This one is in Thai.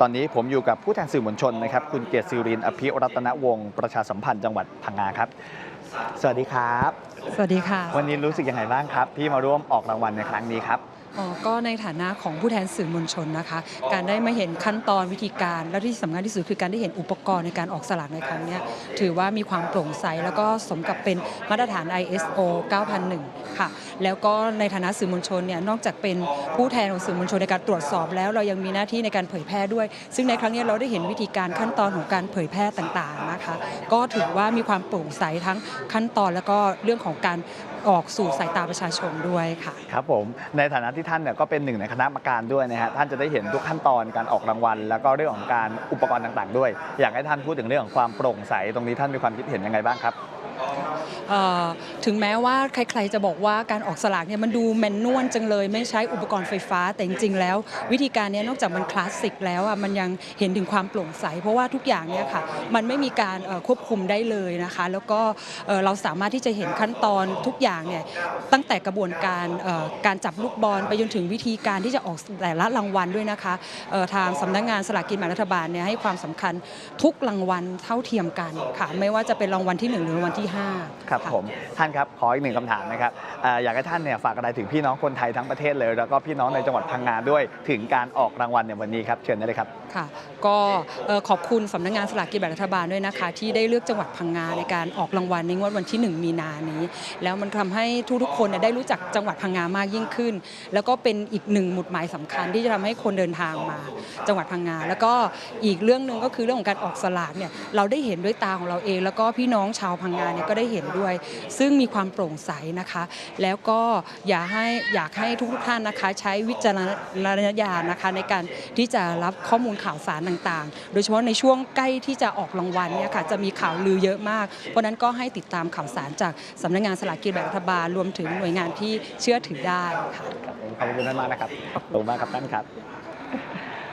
ตอนนี้ผมอยู่กับผู้แทนสื่อมวลชนนะครับ คุณเกียรติศิรินทร์อภิรัตนวงศ์ประชาสัมพันธ์จังหวัดพังงาครับ สวัสดีครับ สวัสดีค่ะ วันนี้รู้สึกยังไงบ้างครับ ที่มาร่วมออกรางวัลในครั้งนี้ครับอ๋อ ก็ในฐานะของผู้แทนสื่อมวลชนนะคะ การได้มาเห็นขั้นตอนวิธีการ และที่สำคัญที่สุดคือการได้เห็นอุปกรณ์ในการออกสลากในครั้งเนี้ยถือว่ามีความโปร่งใสแล้วก็สมกับเป็นมาตรฐาน ISO 9001 ค่ะ แล้วก็ในฐานะสื่อมวลชนเนี่ยนอกจากเป็นผู้แทนของสื่อมวลชนในการตรวจสอบแล้วเรายังมีหน้าที่ในการเผยแพร่ด้วย ซึ่งในครั้งเนี้ยเราได้เห็นวิธีการขั้นตอนของการเผยแพร่ต่างๆนะคะ ก็ถือว่ามีความโปร่งใสทั้งขั้นตอนแล้วก็เรื่องของการออกสู่สายตาประชาชนด้วยค่ะ ครับผมในฐานะที่ท่านเนี่ยก็เป็นหนึ่งในคณะกรรมการด้วยนะฮะท่านจะได้เห็นทุกขั้นตอนการออกรางวัล แล้วก็เรื่องของการอุปกรณ์ต่าง ๆ ด้วย อยากให้ท่านพูดถึงเรื่องของความโปร่งใสตรงนี้ท่านมีความคิดเห็นยังไงบ้างครับเอ่อ ถึงแม้ว่าใครๆจะบอกว่าการออกสลากเนี่ยมันดูแมนนวลจังเลย ไม่ใช้อุปกรณ์ไฟฟ้าแต่จริงๆแล้ว วิธีการเนี้นอกจากมันคลาสสิกแล้วอะมันยังเห็นถึงความโปร่งใส เพราะว่าทุกอย่างเนี่ยค่ะมันไม่มีการควบคุมได้เลยนะคะ แล้วก็เราสามารถที่จะเห็นขั้นตอนทุกอย่างเนี่ยตั้งแต่กระบวนการการจับลูกบอลไปจนถึงวิธีการที่จะออกแต่ละรางวัลด้วยนะคะทางสำนักงานสลากกินแบ่งรัฐบาลเนี่ยให้ความสำคัญทุกรางวัลเท่าเทียมกันค่ะไม่ว่าจะเป็นรางวัลที่หนึ่งหรือรางวัลที่ห้าครับะผมท่านครับขออีกหนึ่งคำถามนะครับเอ่ออยากให้ท่านเนี่ยฝากอะไรถึงพี่น้องคนไทยทั้งประเทศเลย แล้วก็พี่น้องในจังหวัดพังงาด้วยถึงการออกรางวัลในวันนี้ครับเชิญได้เลยครับค่ะ ก็เอ่อขอบคุณสำนักงานสลากกินแบ่งรัฐบาลด้วยนะคะ ที่ได้เลือกจังหวัดพังงาในการออกรางวัลในงวดวันที่ 1 มีนานี้ แล้วมันทำให้ทุกๆคนเนี่ยได้รู้จักจังหวัดพังงามากยิ่งขึ้น แล้วก็เป็นอีกหนึ่งหมุดหมายสำคัญที่จะทำให้คนเดินทางมา จังหวัดพังงาแล้วก็อีกเรื่องหนึ่งก็คือเรื่องของการออกสลากเนี่ยเราได้เห็นด้วยตาของเราเอง แล้วก็พี่น้องชาวพังงาเนี่ยก็ได้เห็นด้วย ซึ่งมีความโปร่งใสนะคะ แล้วก็อยากให้อยากให้ทุกท่านนะคะใช้วิจารณญาณนะคะในการที่จะรับข้อมูลข่าวสารต่างๆ โดยเฉพาะในช่วงใกล้ที่จะออกรางวัลเนี่ยค่ะจะมีข่าวลือเยอะมาก เพราะนั้นก็ให้ติดตามข่าวสารจากสำนักงานสลากกินแบ่งรัฐบาลรวมถึงหน่วยงานที่เชื่อถือได้ค่ะขอบคุณท่านมากนะครับขอบคุณมากครับท่านครับ